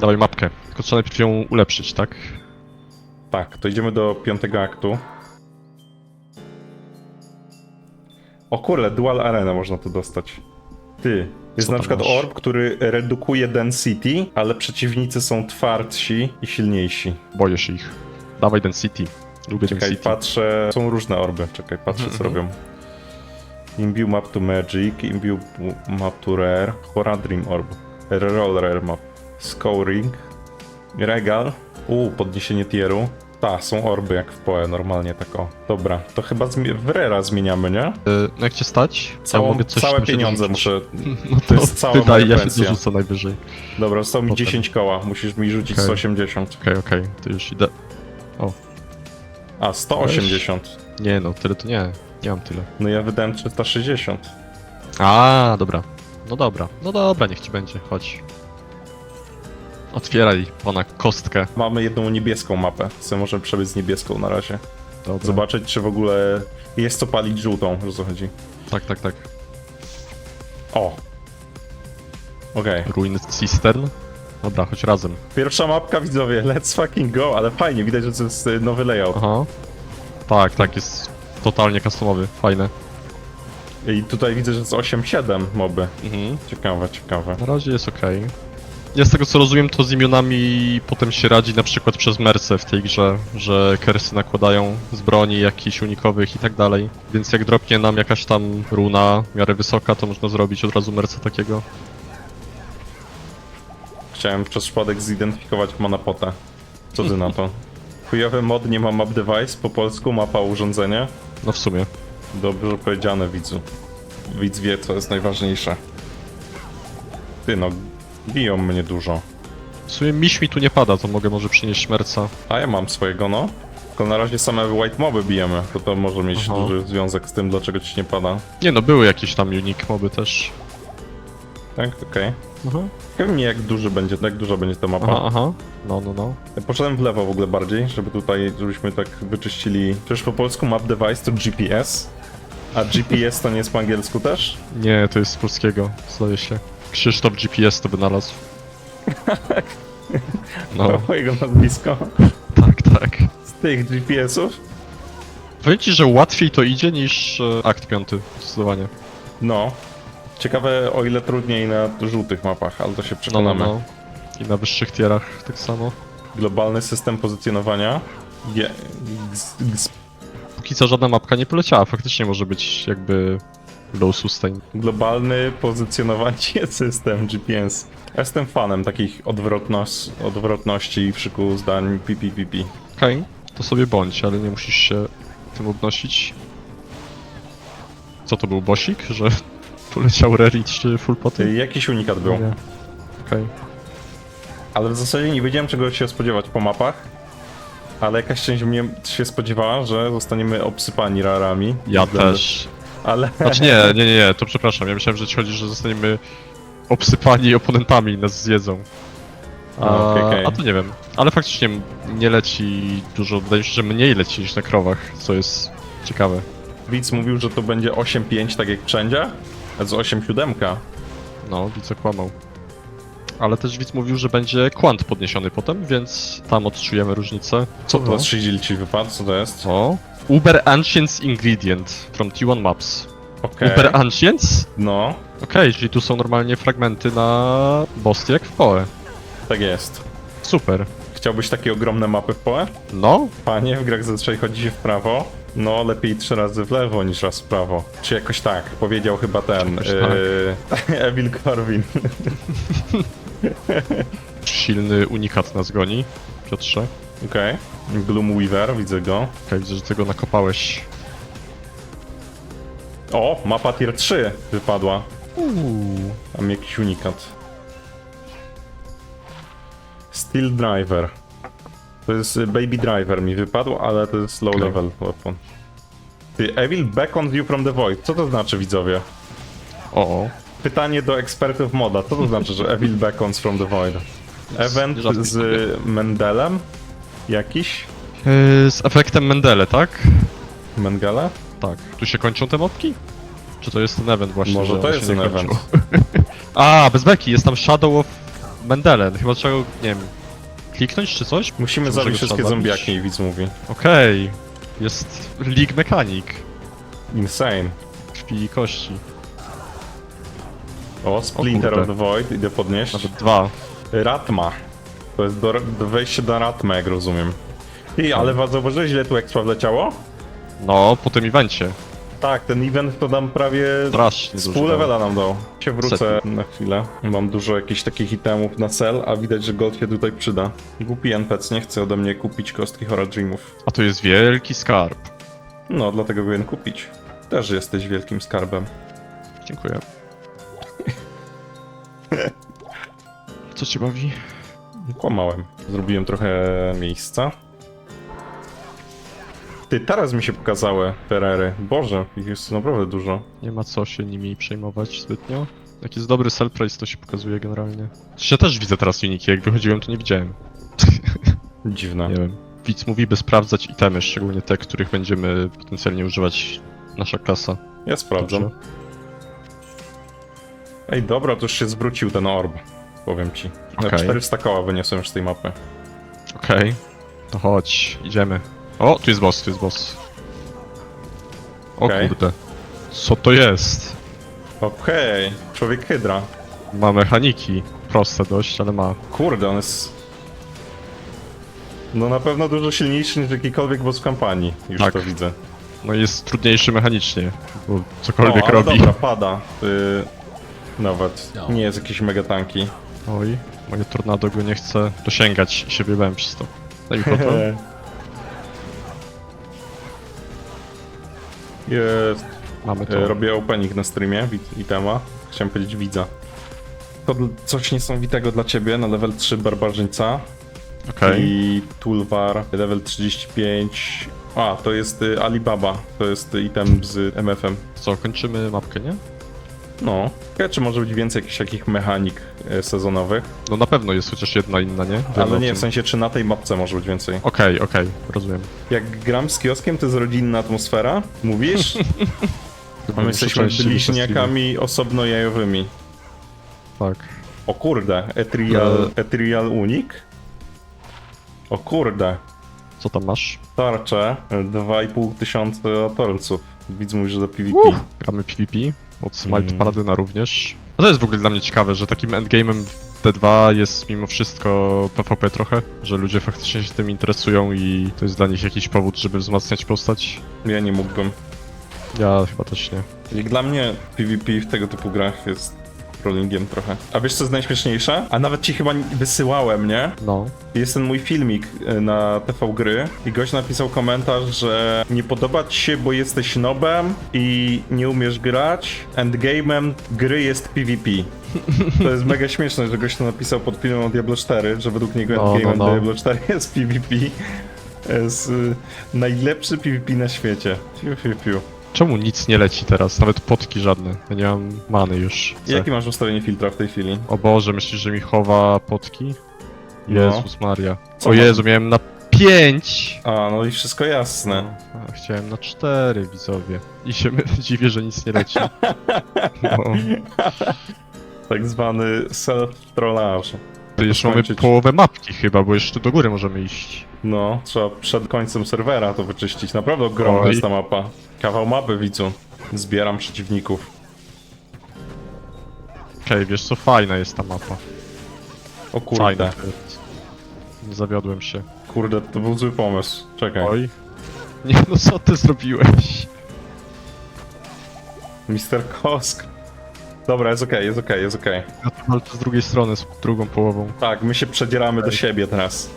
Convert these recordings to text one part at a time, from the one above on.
Dawaj mapkę. Tylko trzeba najpierw ją ulepszyć, tak? Tak, to idziemy do piątego aktu. O kurde, Dual Arena można tu dostać. Ty, jest Co na tam przykład masz? orb, który redukuje density, ale przeciwnicy są twardsi i silniejsi. Boję się ich. Dawaj density. Lubię Czekaj, density. patrzę. Są różne orby. Czekaj, patrzę co Mhm, robią. Imbue map to magic, imbue map to rare, Horadrim orb, reroll rare map, scoring, regal, u podniesienie tieru. Ta, są orby jak w Poe, normalnie tak o. Dobra, to chyba zmi- w Rera zmieniamy, nie? No jak cię stać? Ja Całą, mogę coś całe pieniądze dorzucić. muszę. No to jest cała Wydaj, moja ja się pensja. dorzucę najwyżej. Dobra, zostało mi Potem. 10 koła, musisz mi rzucić Okej. 180. Okej, okej, to już idę. A, 180. Nie no, tyle to nie. Nie mam tyle. No ja wydałem 360. A, dobra. No dobra, no dobra, niech ci będzie, chodź. Otwieraj pana kostkę. Mamy jedną niebieską mapę, co możemy przebyć z niebieską na razie. Dobra. Zobaczyć, czy w ogóle jest co palić żółtą, o co chodzi. Tak, tak, tak. O! Okej. Ruin Cistern. Dobra, chodź razem. Pierwsza mapka, widzowie, let's fucking go, ale fajnie, widać, że to jest y, nowy layout. Aha. Tak, tak, jest totalnie customowy, fajne. I tutaj widzę, że jest 8-7 moby. Mhm. Ciekawe, ciekawe. Na razie jest okej. Ja z tego co rozumiem, to z imionami potem się radzi na przykład przez merce w tej grze, że kersy nakładają z broni jakichś unikowych i tak dalej. Więc jak dropnie nam jakaś tam runa w miarę wysoka, to można zrobić od razu merce takiego. Chciałem przez przypadek zidentyfikować monopotę. Co ty na to? Chujowy mod nie ma map device, po polsku mapa urządzenie. No w sumie. Dobrze powiedziane, widzu. Widz wie, co jest najważniejsze. Ty no, biją mnie dużo. W sumie miś mi tu nie pada, to mogę może przynieść merca. A ja mam swojego, no. Tylko na razie same white moby bijemy, to to może mieć Aha. duży związek z tym, dlaczego ci nie pada. Nie no, były jakieś tam unique moby też. Tak, okej. Aha, Ciekawi mnie jak duży będzie, jak duża będzie ta mapa. aha, aha. No, no, no. Ja Poszedłem w lewo w ogóle bardziej, żeby tutaj, żebyśmy tak wyczyścili. Przecież po polsku map device to GPS, a GPS to nie jest po angielsku też? Nie, to jest z polskiego, zdaje się. Krzysztof GPS to wynalazł. No, No. Jego nazwisko. tak, tak. Z tych GPS-ów? Powiem ci, że łatwiej to idzie niż e, akt piąty, zdecydowanie. No. Ciekawe o ile trudniej na żółtych mapach, ale to się No, no, przekonamy. no. I na wyższych tierach tak samo. Globalny system pozycjonowania. Je, gs, gs, Póki co żadna mapka nie poleciała, faktycznie może być jakby low sustain. globalny pozycjonowanie system GPS. Ja jestem fanem takich odwrotnos, odwrotności i wszyku zdań PPPP. Okej, to sobie bądź, ale nie musisz się tym obnosić. Co to był bosik, że poleciał Rerit czy full poty? Jakiś unikat był. Nie. Okej. Ale w zasadzie nie wiedziałem czego się spodziewać po mapach. Ale jakaś część mnie się spodziewała, że zostaniemy obsypani rarami. Ja Względem- też. Ale Znaczy nie, nie, nie, nie, to przepraszam. Ja myślałem, że ci chodzi, że zostaniemy obsypani oponentami i nas zjedzą. A, A, okej, okej. a to nie wiem. Ale faktycznie nie leci dużo, wydaje mi się, że mniej leci niż na krowach, co jest ciekawe. widz mówił, że to będzie 8-5 tak jak wszędzie. A z 8-7. No, widzę kłamał. Ale też widz mówił, że będzie kwant podniesiony potem, więc tam odczujemy różnicę. Co to No. z Shizil ci wypadł? Co to jest? O. Uber Ancients Ingredient from T1 Maps. Okej. Uber Ancients? No, Okej, czyli tu są normalnie fragmenty na Bosty jak w Poe. tak jest. Super. Chciałbyś takie ogromne mapy w Poe? No, Panie, w grach zazwyczaj chodzi się w prawo. No, lepiej trzy razy w lewo niż raz w prawo. Czy jakoś tak, powiedział chyba ten Jakoś yy, Evil Corwin. silny unikat nas goni, Piotrze. Okej. Gloomweaver, widzę go. Okej, widzę, że tego nakopałeś. O, mapa tier 3 wypadła. Uuu. Mam jakiś unikat. Steel Driver. To jest y, Baby Driver mi wypadł, ale to jest low Okej. level weapon. Ty, Evil Beacon View from the Void. Co to znaczy, widzowie? O, o. Pytanie do ekspertów moda. Co to znaczy, że Evil Beacons from the Void? Event rzadko z Mendelem? Jakiś? Yy, z efektem Mendele, tak? Mengele? Tak. Tu się kończą te mopki? Czy to jest ten event właśnie? Może że to jest się nie ten event. A, bez beki, jest tam Shadow of Mendelen, chyba trzeba go, nie wiem, kliknąć czy coś? Musimy może zabić go wszystkie trzeba zabić? zombiaki, widz mówi. Okej, jest League Mechanic, Insane. krwi i kości, O, Splinter kurde. of the Void, idę podnieść. nawet dwa. Ratma. To jest do, do wejście do Ratma, jak rozumiem. I, ale was zauważyłeś, ile tu expa wleciało? No, po tym evencie, Tak, ten event to nam prawie strasznie z pół levela nam dał. Się wrócę Setki. na chwilę. Mam dużo jakichś takich itemów na cel, a widać, że gold się tutaj przyda. Głupi NPC nie chce ode mnie kupić kostki Hora Dreamów. A to jest wielki skarb. No, dlatego go jen kupić. Też jesteś wielkim skarbem. Dziękuję. Co cię bawi? Kłamałem. Zrobiłem trochę miejsca. Ty, teraz mi się pokazały Ferrery. Boże, ich jest naprawdę dużo. Nie ma co się nimi przejmować zbytnio. Jak jest dobry sell price, to się pokazuje generalnie. Ja też widzę teraz uniki, jak wychodziłem, to nie widziałem. Dziwne. Nie wiem. Widz mówi, by sprawdzać itemy, szczególnie te, których będziemy potencjalnie używać nasza klasa. Ja sprawdzam. Dobrze. Ej, dobra, to już się zwrócił ten orb. Powiem ci. Na Okej. 400 koła wyniosłem już z tej mapy. Okej. To chodź, idziemy. O, tu jest boss, tu jest boss. O Okej. kurde. Co to jest? Okej, człowiek hydra. Ma mechaniki. Proste dość, ale ma. Kurde, on jest... No na pewno dużo silniejszy niż jakikolwiek boss w kampanii. Już Tak. to widzę. No i jest trudniejszy mechanicznie, bo cokolwiek o, ale robi. dobra, pada. Y... Nawet. Nie jest jakiś mega tanki. Oj, moje tornado go nie chce dosięgać i się wyjebałem przez to. Daj mi kontrol. Jest. Mamy to. E, Robię opening na streamie wid- itema. Chciałem powiedzieć widza. To dl- coś niesamowitego dla ciebie na level 3 barbarzyńca Okej. i Tulwar level 35. A, to jest y, Alibaba. To jest item z MF-em. Co, kończymy mapkę, nie? No. Ciekawe, czy może być więcej jakichś takich mechanik e, sezonowych. No na pewno jest chociaż jedna inna, nie? Wiemy Ale nie, tym. w sensie, czy na tej mapce może być więcej. Okej, okej, rozumiem. Jak gram z kioskiem, to jest rodzinna atmosfera. Mówisz? Chyba My jesteśmy częściej bliźniakami osobno-jajowymi. Tak. O kurde, Etrial, E. Etrial Unik? O kurde, Co tam masz? tarcze, 2,5 tysiąca torców. Widz mówi, że do PvP. Gramy PvP. Od Smite Mm. Paladyna również. A to jest w ogóle dla mnie ciekawe, że takim endgame'em w D2 jest mimo wszystko PvP trochę, że ludzie faktycznie się tym interesują i to jest dla nich jakiś powód, żeby wzmacniać postać. Ja nie mógłbym. Ja chyba też nie. Jak dla mnie PvP w tego typu grach jest rollingiem trochę. A wiesz co jest najśmieszniejsze? A nawet ci chyba wysyłałem, nie? No. Jest ten mój filmik y, na TV Gry i gość napisał komentarz, że nie podoba ci się, bo jesteś nobem i nie umiesz grać. Endgame'em gry jest PvP. To jest mega śmieszne, że gość to napisał pod filmem o Diablo 4, że według niego No, endgame'em no, no. Diablo 4 jest PvP. Jest y, najlepszy PvP na świecie. Fiu, fiu, fiu. Czemu nic nie leci teraz? Nawet potki żadne. Ja nie mam many już. Co? Jakie masz ustawienie filtra w tej chwili? O Boże, myślisz, że mi chowa potki? No. Jezus Maria. Co o masz? Jezu, miałem na 5! A, no i wszystko jasne. A, chciałem na 4 widzowie. I się dziwię, że nic nie leci. No. Tak zwany self-trollage. To jeszcze mamy skończyć. połowę mapki chyba, bo jeszcze do góry możemy iść. No, trzeba przed końcem serwera to wyczyścić. Naprawdę ogromna Oj. jest ta mapa. Kawał mapy, widzu. Zbieram przeciwników. Okej, wiesz co, fajna jest ta mapa. O Fajna. kurde. jest. Nie zawiodłem się. Kurde, to był zły pomysł. Czekaj. Oj. Nie no, co ty zrobiłeś? Mister Kosk. Dobra, jest okej, jest okej, jest okej. Ja to walczę z drugiej strony, z drugą połową. Tak, my się przedzieramy do siebie teraz.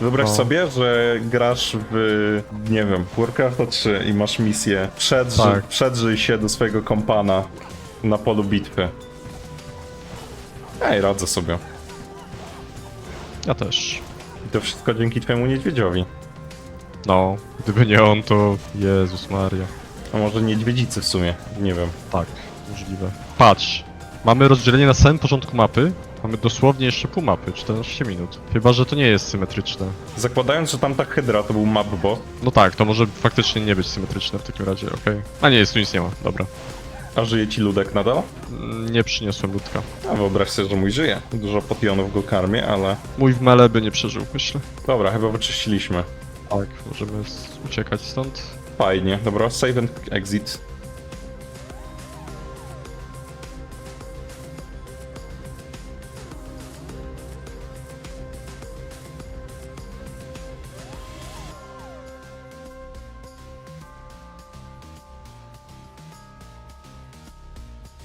Wyobraź No. sobie, że grasz w, nie wiem, Warcrafta 3 i masz misję. Przedrzyj, Tak. przedrzyj się do swojego kompana na polu bitwy. Ej, radzę sobie. Ja też. I to wszystko dzięki twojemu niedźwiedziowi. No, gdyby nie on, to Jezus Maria. A może niedźwiedzicy w sumie, nie wiem. Tak, możliwe. Patrz, mamy rozdzielenie na samym początku mapy. Mamy dosłownie jeszcze pół mapy, 14 minut. Chyba, że to nie jest symetryczne. Zakładając, że tamta hydra to był mapbot, No tak, to może faktycznie nie być symetryczne w takim razie, okej. A nie, jest tu nic nie ma, dobra. A żyje ci ludek nadal? Mm, Nie przyniosłem ludka. A wyobraź sobie, że mój żyje. Dużo potionów go karmię, ale... Mój w mele by nie przeżył, myślę. Dobra, chyba wyczyściliśmy. Tak, możemy s- uciekać stąd. Fajnie, dobra, save and exit.